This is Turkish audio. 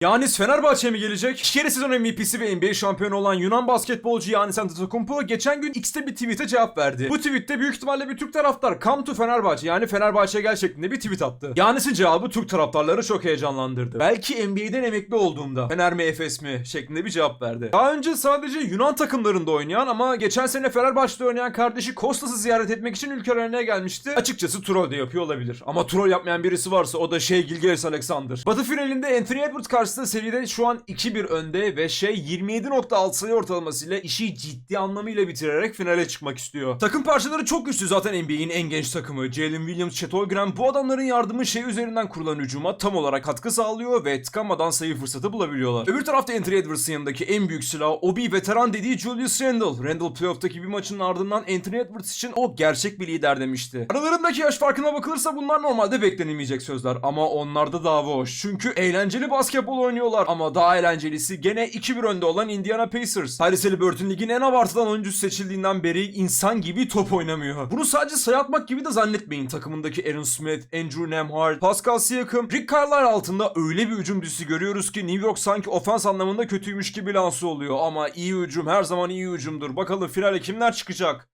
Yanis Fenerbahçe'ye mi gelecek? İki kere sezon MVP'si ve NBA şampiyonu olan Yunan basketbolcu Yanis Antetokounmpo geçen gün X'te bir tweet'e cevap verdi. Bu tweet'te büyük ihtimalle bir Türk taraftar come to Fenerbahçe yani Fenerbahçe'ye gel şeklinde bir tweet attı. Yanis'in cevabı Türk taraftarları çok heyecanlandırdı. Belki NBA'den emekli olduğumda Fener mi Efes mi şeklinde bir cevap verdi. Daha önce sadece Yunan takımlarında oynayan ama geçen sene Fenerbahçe'de oynayan kardeşi Kostas'ı ziyaret etmek için ülke arenaya gelmişti. Açıkçası troll de yapıyor olabilir. Ama troll yapmayan birisi varsa o da şey Gilgeris Alexander. Batı finalinde Anthony Edwards karşısında seviyede şu an 2-1 önde ve şey 27.6 sayı ortalamasıyla işi ciddi anlamıyla bitirerek finale çıkmak istiyor. Takım parçaları çok güçlü zaten NBA'in en genç takımı. Jalen Williams, Chet Holmgren bu adamların yardımı şey üzerinden kurulan hücuma tam olarak katkı sağlıyor ve tıkanmadan sayı fırsatı bulabiliyorlar. Öbür tarafta Anthony Edwards'ın yanındaki en büyük silah o bir veteran dediği Julius Randle. Randle playoff'taki bir maçın ardından Anthony Edwards için o gerçek bir lider demişti. Aralarındaki yaş farkına bakılırsa bunlar normalde beklenilmeyecek sözler ama onlarda dava hoş. Çünkü eğlenceli basketbol oynuyorlar ama daha eğlencelisi gene 2-1 önde olan Indiana Pacers. Tyrese Halliburton ligin en abartılan oyuncusu seçildiğinden beri insan gibi top oynamıyor. Bunu sadece sayı atmak gibi de zannetmeyin. Takımındaki Aaron Smith, Andrew Nemhard, Pascal Siakam, Rick Carlisle altında öyle bir hücum dizisi görüyoruz ki New York sanki ofans anlamında kötüymüş gibi lansı oluyor. Ama iyi hücum her zaman iyi hücumdur. Bakalım finale kimler çıkacak?